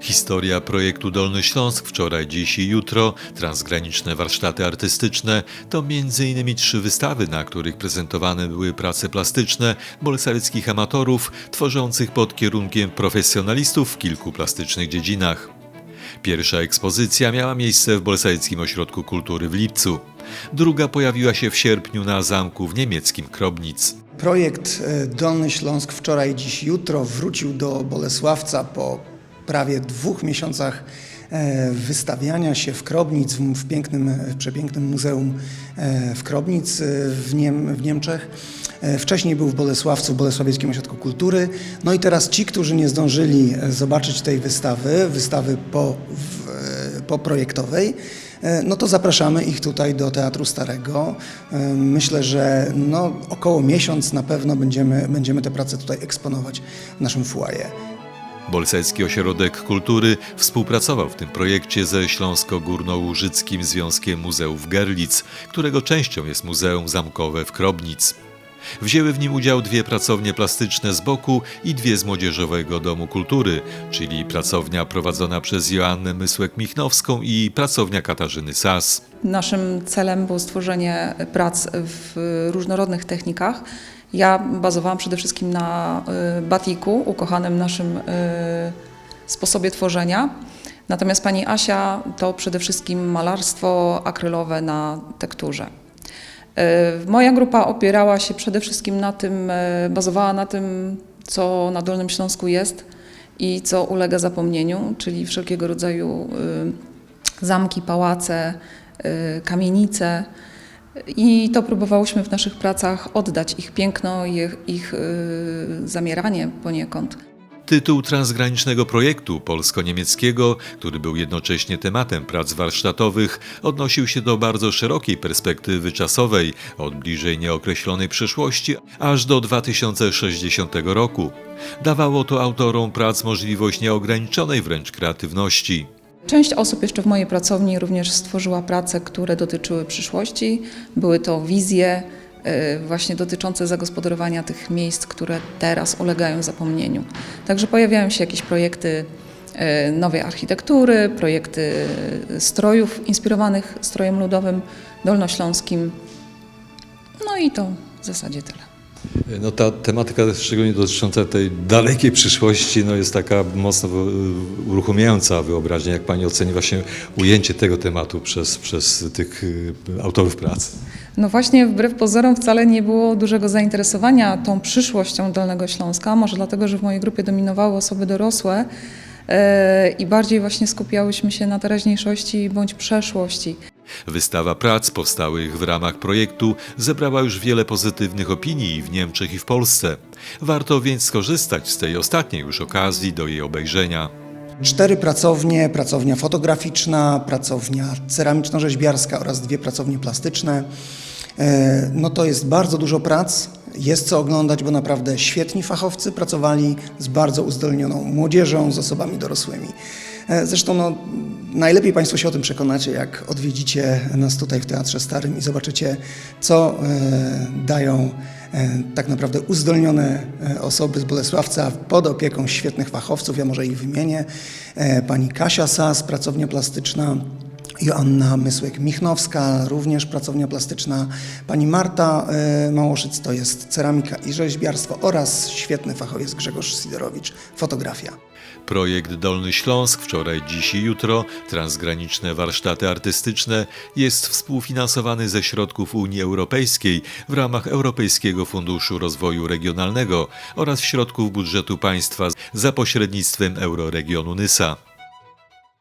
Historia projektu Dolny Śląsk wczoraj, dziś i jutro, transgraniczne warsztaty artystyczne to m.in. trzy wystawy, na których prezentowane były prace plastyczne bolesławickich amatorów tworzących pod kierunkiem profesjonalistów w kilku plastycznych dziedzinach. Pierwsza ekspozycja miała miejsce w Bolesławickim Ośrodku Kultury w Lipcu. Druga pojawiła się w sierpniu na zamku w niemieckim Krobnic. Projekt e, Dolny Śląsk wczoraj, dziś, jutro wrócił do Bolesławca po prawie dwóch miesiącach e, wystawiania się w Krobnic, w, pięknym, w przepięknym muzeum e, w Krobnic e, w, Niem, w Niemczech. Wcześniej był w Bolesławcu, w Bolesławieckim Ośrodku Kultury. No i teraz ci, którzy nie zdążyli zobaczyć tej wystawy, wystawy po, poprojektowej, no to zapraszamy ich tutaj do Teatru Starego. Myślę, że no, około miesiąc na pewno będziemy, będziemy te prace tutaj eksponować w naszym foyer. Bolesławicki Ośrodek Kultury współpracował w tym projekcie ze Śląsko-Górnołużyckim Związkiem Muzeów Gerlitz, którego częścią jest Muzeum Zamkowe w Krobnic. Wzięły w nim udział dwie pracownie plastyczne z boku i dwie z Młodzieżowego Domu Kultury, czyli pracownia prowadzona przez Joannę Mysłek-Michnowską i pracownia Katarzyny Sas. Naszym celem było stworzenie prac w różnorodnych technikach. Ja bazowałam przede wszystkim na y, batiku, ukochanym naszym y, sposobie tworzenia. Natomiast pani Asia to przede wszystkim malarstwo akrylowe na tekturze. Y, Moja grupa opierała się przede wszystkim na tym, y, bazowała na tym, co na Dolnym Śląsku jest i co ulega zapomnieniu, czyli wszelkiego rodzaju y, zamki, pałace, kamienice. I to próbowałyśmy w naszych pracach oddać ich piękno, ich, ich zamieranie poniekąd. Tytuł transgranicznego projektu polsko-niemieckiego, który był jednocześnie tematem prac warsztatowych, odnosił się do bardzo szerokiej perspektywy czasowej, od bliżej nieokreślonej przyszłości aż do 2060 roku. Dawało to autorom prac możliwość nieograniczonej wręcz kreatywności. Część osób jeszcze w mojej pracowni również stworzyła prace, które dotyczyły przyszłości. Były to wizje właśnie dotyczące zagospodarowania tych miejsc, które teraz ulegają zapomnieniu. Także pojawiają się jakieś projekty y, nowej architektury, projekty strojów inspirowanych strojem ludowym dolnośląskim. No i to w zasadzie tyle. No ta tematyka szczególnie dotycząca tej dalekiej przyszłości no jest taka mocno uruchamiająca wyobraźnię. Jak Pani oceni właśnie ujęcie tego tematu przez, przez tych y, autorów prac? No właśnie, wbrew pozorom wcale nie było dużego zainteresowania tą przyszłością Dolnego Śląska. Może dlatego, że w mojej grupie dominowały osoby dorosłe e, i bardziej właśnie skupiałyśmy się na teraźniejszości bądź przeszłości. Wystawa prac powstałych w ramach projektu zebrała już wiele pozytywnych opinii w Niemczech i w Polsce. Warto więc skorzystać z tej ostatniej już okazji do jej obejrzenia. Cztery pracownie, pracownia fotograficzna, pracownia ceramiczno-rzeźbiarska oraz dwie pracownie plastyczne. E, No to jest bardzo dużo prac, jest co oglądać, bo naprawdę świetni fachowcy pracowali z bardzo uzdolnioną młodzieżą, z osobami dorosłymi. E, Zresztą no, najlepiej Państwo się o tym przekonacie, jak odwiedzicie nas tutaj w Teatrze Starym i zobaczycie, co e, dają e, tak naprawdę uzdolnione osoby z Bolesławca pod opieką świetnych fachowców. Ja może ich wymienię. Pani Kasia Sas, pracownia plastyczna. Joanna Mysłek-Michnowska, również pracownia plastyczna. Pani Marta e, Małoszyc to jest ceramika i rzeźbiarstwo oraz świetny fachowiec Grzegorz Sidorowicz, fotografia. Projekt Dolny Śląsk wczoraj, dziś i jutro, transgraniczne warsztaty artystyczne jest współfinansowany ze środków Unii Europejskiej w ramach Europejskiego Funduszu Rozwoju Regionalnego oraz środków budżetu państwa za pośrednictwem Euroregionu Nysa.